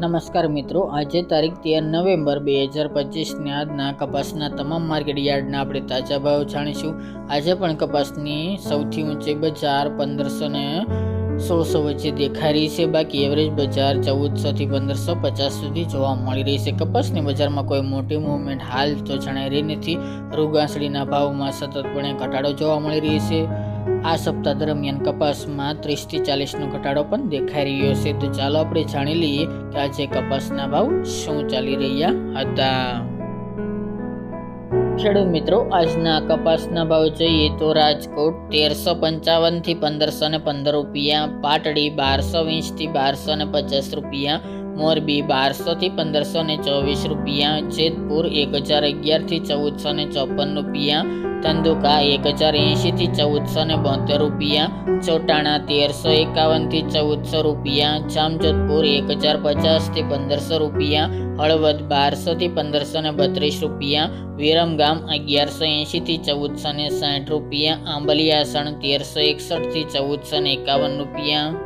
નમસ્કાર મિત્રો, આજે તારીખ તેર નવેમ્બર બે હજાર પચીસને આજના કપાસના તમામ માર્કેટ યાર્ડના આપણે તાજા ભાવ જાણીશું. આજે પણ કપાસની સૌથી ઊંચી બજાર પંદરસો ને સોળસો વચ્ચે દેખાઈ રહી છે. બાકી એવરેજ બજાર ચૌદસોથી પંદરસો પચાસ સુધી જોવા મળી રહી છે. કપાસની બજારમાં કોઈ મોટી મૂવમેન્ટ હાલ તો જણાઈ રહી નથી. રૂગાસડીના ભાવમાં સતતપણે ઘટાડો જોવા મળી રહી છે. આ સપ્તાહ દરમિયાન કપાસમાં ત્રીસથી ચાલીસનો ઘટાડો પણ દેખાઈ રહ્યો છે. તો ચાલો આપણે જાણી લઈએ કે આજે કપાસના ભાવ શું ચાલી રહ્યા હતા. ખેડૂત મિત્રો, આજના કપાસના ભાવ જોઈએ તો રાજકોટ તેરસો પંચાવનથી પંદરસો ને પંદર રૂપિયા, પાટડી બારસો વીસથી બારસો ને પચાસ રૂપિયા મોરબી બારસો થી પંદરસો ને ચોવીસ રૂપિયા, જેતપુર એક હજાર અગિયારથી ચૌદસો ને ચોપન રૂપિયા, ધંધુકા એક હજાર એંશી થી ચૌદસો ને બોતેર રૂપિયા, ચોટાણા તેરસો એકાવનથી ચૌદસો રૂપિયા, જામજોધપુર એક હજાર પચાસથી પંદરસો રૂપિયા, હળવદ બારસો થી પંદરસો ને બત્રીસ રૂપિયા, વિરમગામ અગિયારસો એંશી થી ચૌદસો ને સાઠ રૂપિયા આંબલિયાસણ તેરસો એકસઠથી ચૌદસો ને એકાવન રૂપિયા.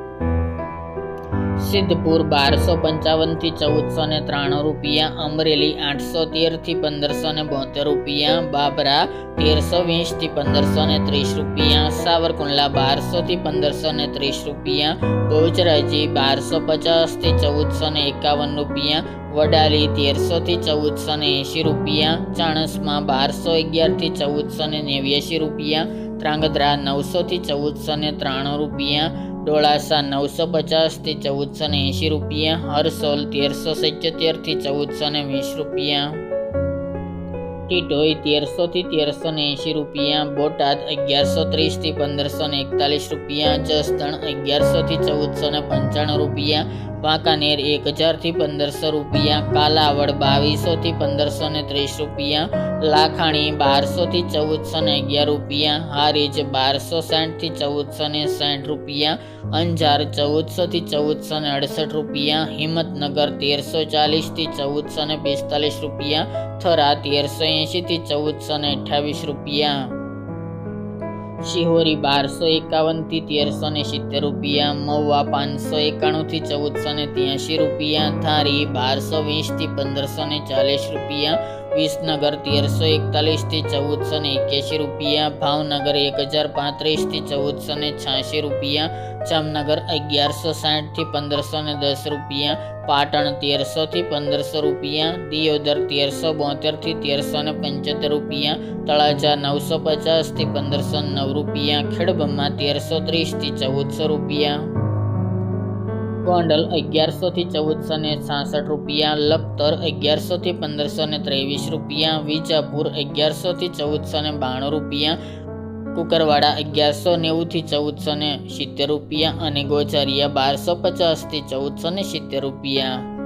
સિદ્ધપુર બારસો પંચાવનથી ચૌદસો ને ત્રાણું રૂપિયા, અમરેલી આઠસો તેરથી પંદરસો ને બોતેર રૂપિયા, બાબરા તેરસો વીસથી પંદરસો ને ત્રીસ રૂપિયા, સાવરકુંડલા બારસોથી પંદરસો ને ત્રીસ રૂપિયા બહુચરાજી બારસો પચાસથી ચૌદસો ને એકાવન રૂપિયા, વડાલી તેરસોથી ચૌદસો ને એંશી રૂપિયા, ચાણસમાં બારસો અગિયારથી ચૌદસો ને નેવ્યાસી રૂપિયા ત્રાંગધ્રા નવસો થી ચૌદસો ને ત્રાણું રૂપિયા, ડોળાસા નવસો પચાસથી ચૌદસો ને એંશી રૂપિયા, હરસોલ તેરસો સિત્યોતેરથી ચૌદસો ને વીસ રૂપિયા. ટીટોઈ તેરસો થી તેરસો ને એંશી રૂપિયા, બોટાદ અગિયારસો ત્રીસથી પંદરસો ને એકતાલીસ રૂપિયા, જસદણ અગિયારસો થી ચૌદસો ને પંચાણું રૂપિયા, વાંકાનેર એક હજારથી પંદરસો રૂપિયા, કાલાવડ બાવીસો થી પંદરસો ને ત્રીસ રૂપિયા, લાખાણી બારસો થી ચૌદસો ને અગિયાર રૂપિયા, હારીજ બારસો સાઠથી ચૌદસો ને સાઠ રૂપિયા, અંજાર ચૌદસો થી ચૌદસો ને અડસઠ રૂપિયા, હિંમતનગર તેરસો ચાલીસથી ચૌદસો ને પિસ્તાલીસ રૂપિયા, થરા તેરસો એંશી થી ચૌદસો ને અઠ્યાવીસ રૂપિયા. શિહોરી બારસો એકાવનથી તેરસો ને સિત્તેર રૂપિયા. મહુવા પાંચસો એકાણું થી ચૌદસો ને ત્યાંશી રૂપિયા. થારી બારસો વીસથી પંદરસો ને ચાલીસ રૂપિયા. વિસનગર તેરસો એકતાલીસથી ચૌદસો ને એક્યાસી રૂપિયા. ભાવનગર એક હજાર પાંત્રીસથી ચૌદસો ને છ્યાસી રૂપિયા. જામનગર અગિયારસો સાઠથી પંદરસો ને દસ રૂપિયા. પાટણ તેરસો થી પંદરસો રૂપિયા, દિયોદર તેરસો બોતેરથી તેરસો ને પંચોતેર રૂપિયા, તળાજા નવસો પચાસથી પંદરસો નવ રૂપિયા ખેડબમાં તેરસો ત્રીસથી ચૌદસો રૂપિયા. ગોંડલ અગિયારસો થી ચૌદસો ને છાસઠ રૂપિયા, લખતર અગિયારસો થી પંદરસો ને ત્રેવીસ રૂપિયા, વિજાપુર અગિયારસો થી ચૌદસો ને બાણું રૂપિયા કુકરવાડા અગિયારસો નેવુંથી ચૌદસો ને સિત્તેર રૂપિયા અને ગોચરિયા બારસો પચાસથી ચૌદસો ને સિત્તેર રૂપિયા.